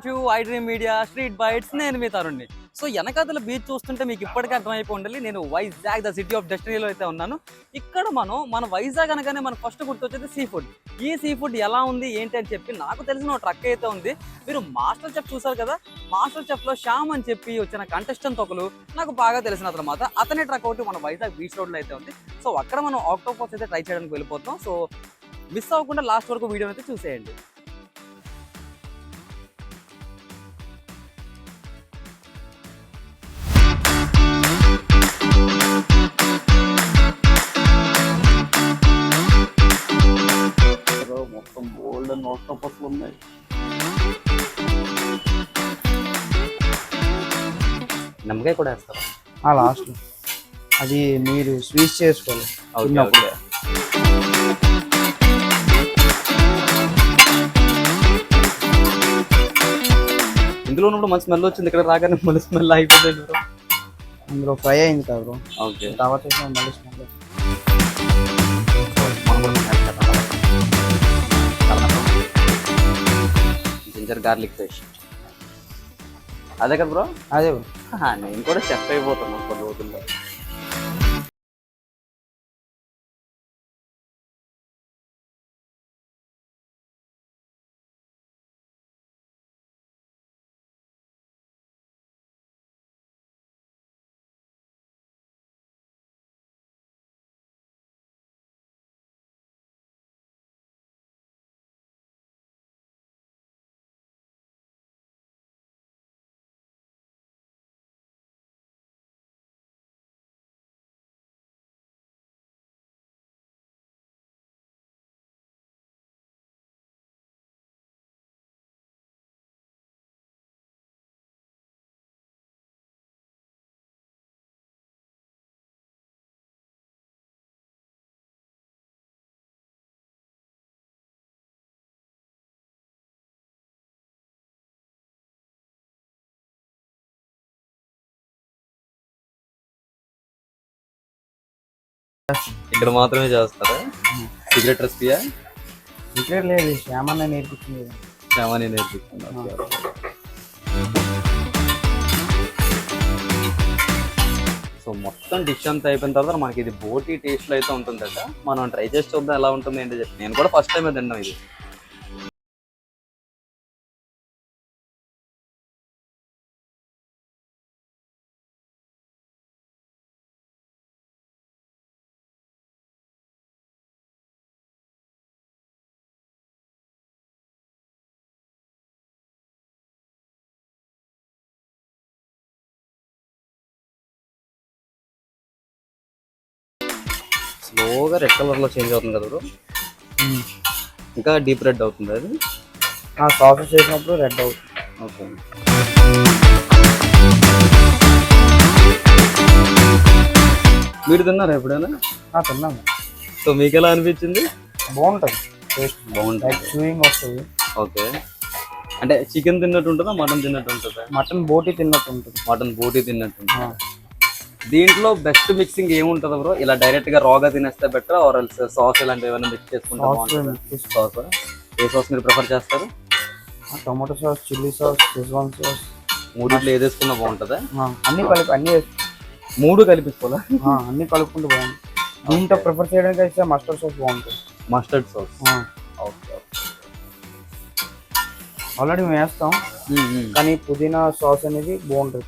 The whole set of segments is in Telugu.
Welcome to I dream media street bytes నేను మీ తరుణ్ణి సో వెనకాతల బీచ్ చూస్తుంటే మీకు ఇప్పటికే అర్థమైపోయి ఉండాలి నేను వైజాగ్ ద సిటీ ఆఫ్ డెస్టినీలో అయితే ఉన్నాను. ఇక్కడ మనం మన వైజాగ్ అనగానే మనకు ఫస్ట్ గుర్తొచ్చేది సీ ఫుడ్. ఈ సీ ఫుడ్ ఎలా ఉంది ఏంటి అని చెప్పి నాకు తెలిసిన ఒక ట్రక్ అయితే ఉంది. మీరు మాస్టర్ చెఫ్ చూసారు కదా మాస్టర్ చెఫ్లో శ్యామ్ అని చెప్పి వచ్చిన కంటెస్టెంట్ ఒకరు నాకు బాగా తెలిసిన తర్వాత అతనే ట్రక్ ఒకటి మన వైజాగ్ బీచ్ రోడ్లో అయితే ఉంది. సో అక్కడ మనం ఆక్టోపస్ అయితే ట్రై చేయడానికి వెళ్ళిపోతాం సో మిస్ అవ్వకుండా లాస్ట్ వరకు వీడియో అయితే చూసేయండి. నిమ్మకాయ కూడా వేస్తారా ఆ లాస్ట్ అది మీరు స్వీట్ చేసుకోవాలి. తిన్నప్పుడు. ఇందులో ఉన్నప్పుడు మంచి స్మెల్ వచ్చింది ఇక్కడ రాగానే మళ్ళీ స్మెల్ అయిపోతుంది bro. అందులో ఫ్రై అయింది కదా బ్రో. ఓకే. తర్వాత మళ్ళీ స్మెల్ జింజర్ గార్లిక్ పేస్ట్ అదే కదా బ్రో? అదే బ్రో. నేను కూడా చెఫ్ అయిపోతున్నాను కొన్ని రోజుల్లో. ఇక్కడ మాత్రమే చేస్తారా? సీక్రెట్ రెసిపీయా సీక్రెట్ లేదు శ్యామన్న నేర్పించింది కదా. శ్యామని నేర్పిస్తున్నా సో మొత్తం డిష్ అంతా అయిపోయిన తర్వాత మనకి ఇది బోటీ టేస్ట్లో అయితే ఉంటుందట. మనం ట్రై చేసి చూద్దాం ఎలా ఉంటుంది ఏంటి చెప్పి. నేను కూడా ఫస్ట్ టైం తిన్నాం ఇది. స్లోగా రెడ్ కలర్లో చేంజ్ అవుతుంది కదా. ఇంకా డీప్ రెడ్ అవుతుంది అది. ఆ సాసెస్ చేసినప్పుడు రెడ్ అవుతుంది. ఓకే. మీరు తిన్నారా ఎప్పుడైనా? తిన్నాము. సో మీకు ఎలా అనిపించింది? బాగుంటుంది. టేస్ట్ బాగుంటుంది. చూయింగ్ వస్తుంది. ఓకే. అంటే చికెన్ తిన్నట్టు ఉంటుందా మటన్ తిన్నట్టు ఉంటుందా మటన్ బోటి తిన్నట్టు ఉంటుంది మటన్ బోటీ తిన్నట్టు ఉంటుంది. దీంట్లో బెస్ట్ మిక్సింగ్ ఏముంటుంది బ్రో ఇలా డైరెక్ట్గా రాగా తినేస్తే బెటర్ ఆర్ ఎల్స్ సాస్ ఇలాంటివి ఏమైనా మిక్స్ చేసుకుంటే బాగుంటుంది? సాస్ ఏ సాస్ మీరు ప్రిఫర్ చేస్తారు? Tomato sauce chilli sauce Schezwan sauce మూడిట్లో ఏది వేసుకున్నా బాగుంటుందా? అన్ని కలిపి అన్ని మూడు కలిపిసుకోవాలా ఆ, అన్ని కలుపుకుంటూ బాగుంది. దీంట్లో ప్రిఫర్ చేయడానికి అయితే మస్టర్డ్ సాస్ బాగుంటుంది. మస్టర్డ్ సాస్ ఓకే ఆల్రెడీ మేము వేస్తాం. కానీ పుదీనా సాస్ అనేది బాగుంటుంది.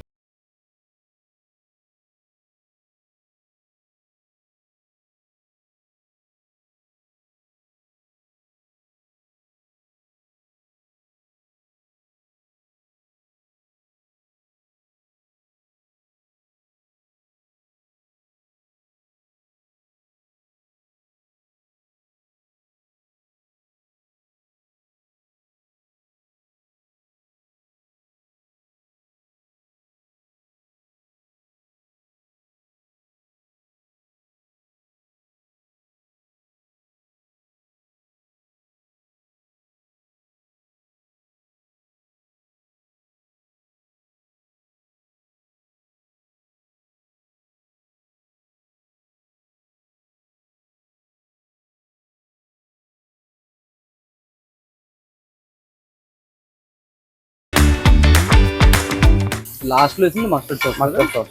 లాస్ట్లో వచ్చింది మస్టర్డ్ సాస్. Mustard sauce.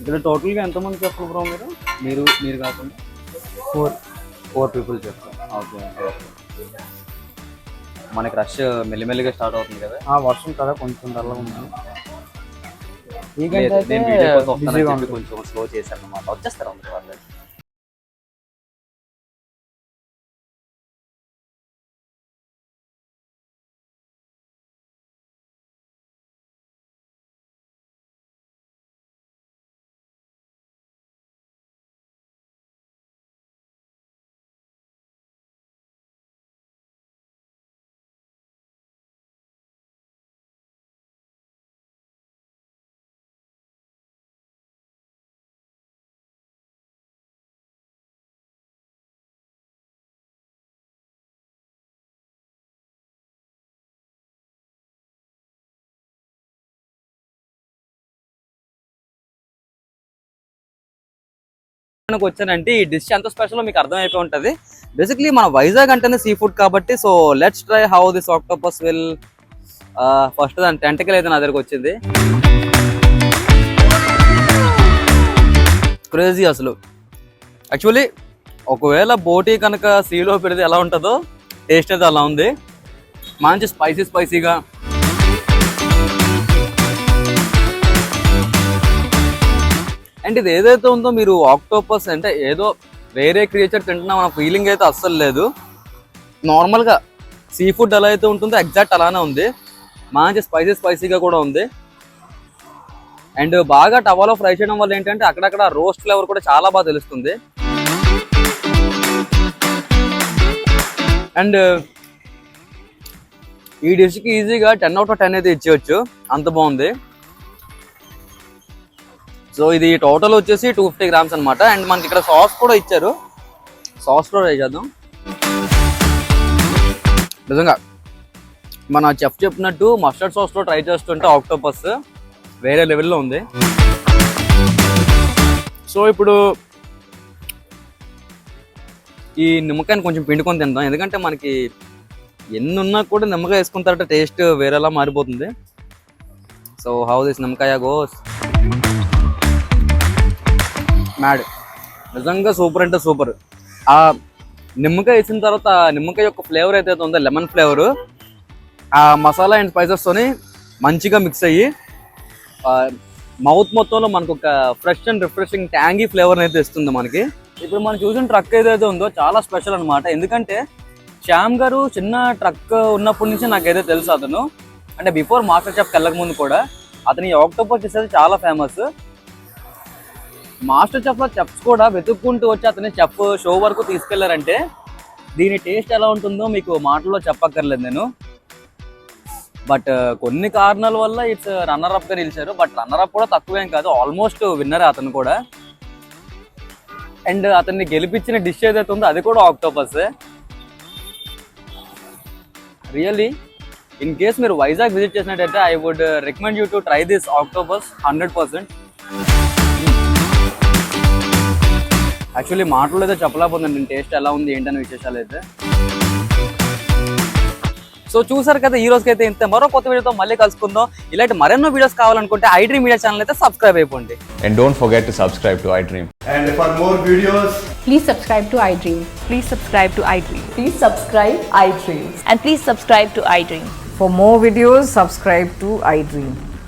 ఇక్కడ టోటల్గా ఎంతమంది చెఫ్లు బ్రో మీరు? మీరు మీరు కాకుండా? ఫోర్. ఫోర్ పీపుల్ చెప్తారు ఓకే మనకి రష్ మెల్లిమెల్లిగా స్టార్ట్ అవుతుంది కదా? ఆ వర్షం కదా కొంచెం డల్గా ఉంది. చెప్పి ఉంటుంది కొంచెం స్లో చేశాను అనమాట వచ్చేస్తారు అందరూ వాళ్ళు మనకు వచ్చానంటే ఈ డిష్ ఎంత స్పెషల్ మీకు అర్థమైపోయి ఉంటుంది. బేసిక్లీ మన వైజాగ్ అంటేనే సీ ఫుడ్ కాబట్టి so let's try how this octopus will first దాని టెంటకల్ అయితే నా దగ్గరకు వచ్చింది. క్రేజీ అసలు. యాక్చువల్లీ ఒకవేళ బోటీ కనుక సీలో పెడితే ఎలా ఉంటుందో టేస్ట్ అయితే అలా ఉంది. మంచి స్పైసీ స్పైసీగా అండ్ ఇది ఏదైతే ఉందో మీరు ఆక్టోపస్ అంటే ఏదో వేరే క్రియేచర్ తింటున్నాం అన్న ఫీలింగ్ అయితే అస్సలు లేదు. నార్మల్గా సీ ఫుడ్ ఎలా అయితే ఉంటుందో ఎగ్జాక్ట్ అలానే ఉంది. మంచి స్పైసీ స్పైసీగా కూడా ఉంది. అండ్ బాగా టవాలో ఫ్రై చేయడం వల్ల ఏంటంటే అక్కడక్కడ రోస్ట్ ఫ్లేవర్ కూడా చాలా బాగా తెలుస్తుంది. అండ్ ఈ డిష్కి ఈజీగా టెన్ అవుట్ ఆఫ్ టెన్ అయితే ఇచ్చేయచ్చు. అంత బాగుంది. సో ఇది టోటల్ వచ్చేసి టూ ఫిఫ్టీ గ్రామ్స్ అనమాట అండ్ మనకి ఇక్కడ సాస్ కూడా ఇచ్చారు. సాస్ కూడా ట్రై చేద్దాం. నిజంగా మన చెఫ్ చెప్పినట్టు మస్టర్డ్ సాస్లో ట్రై చేస్తుంటే ఆక్టోపస్ వేరే లెవెల్లో ఉంది. సో ఇప్పుడు ఈ నిమ్మకాయని కొంచెం పిండుకొని తిందాం. ఎందుకంటే మనకి ఎన్ని ఉన్నా కూడా నిమ్మకాయ వేసుకున్న తర్వాత టేస్ట్ వేరేలా మారిపోతుంది. సో హౌ దిస్ నిమ్మకాయ గోస్ మ్యాడ్. నిజంగా సూపర్ అంటే సూపర్. ఆ నిమ్మకాయ వేసిన తర్వాత నిమ్మకాయ యొక్క ఫ్లేవర్ అయితే ఉందో లెమన్ ఫ్లేవర్ ఆ మసాలా అండ్ స్పైసెస్తోని మంచిగా మిక్స్ అయ్యి మౌత్ మొత్తంలో మనకు ఒక fresh and refreshing tangy flavour అయితే ఇస్తుంది మనకి. ఇప్పుడు మనం చూసిన ట్రక్ ఏదైతే ఉందో చాలా స్పెషల్ అన్నమాట. ఎందుకంటే శ్యామ్ గారు చిన్న ట్రక్ ఉన్నప్పటి నుంచి నాకైతే తెలుసు అతను. అంటే బిఫోర్ మాస్టర్ షెఫ్కి వెళ్ళక ముందు కూడా అతని ఆక్టోపస్ చేసేది చాలా ఫేమస్ మాస్టర్ చెఫ్లో చెఫ్స్ కూడా వెతుక్కుంటూ వచ్చి అతని చెఫ్ షో వరకు తీసుకెళ్ళారంటే దీని టేస్ట్ ఎలా ఉంటుందో మీకు మాటల్లో చెప్పక్కర్లేదు నేను. బట్ uh, కొన్ని కారణాల వల్ల ఇట్స్ రన్నర్ అప్ నిలిచారు. బట్ రన్నర్ అప్ కూడా తక్కువేం కాదు. ఆల్మోస్ట్ విన్నర్ అతను కూడా. అండ్ అతన్ని గెలిపించిన డిష్ ఏదైతే ఉందో అది కూడా ఆక్టోపస్ రియల్లీ ఇన్ కేస్ మీరు వైజాగ్ విజిట్ చేసినట్టయితే I would recommend you to try this octopus hundred percent actually మాటలు అయితే చెప్పలేకపోతుంది నేను టేస్ట్ ఎలా ఉంది ఏంటని విశేషాలు అయితే. సో చూసారు కదా ఈ రోజుకైతే ఇంత. మరో కొత్త వీడియోతో మళ్ళీ కలుసుకుందాం. ఇలాంటి మరెన్నో వీడియోస్ కావాలనుకుంటే ఐ డ్రీమ్ మీడియా ఛానల్ అయితే సబ్స్క్రైబ్ అయిపోండి. And don't forget to subscribe to I dream and for more videos please subscribe to I dream please subscribe to I dream please subscribe I dream and please subscribe to I dream for more videos subscribe to I dream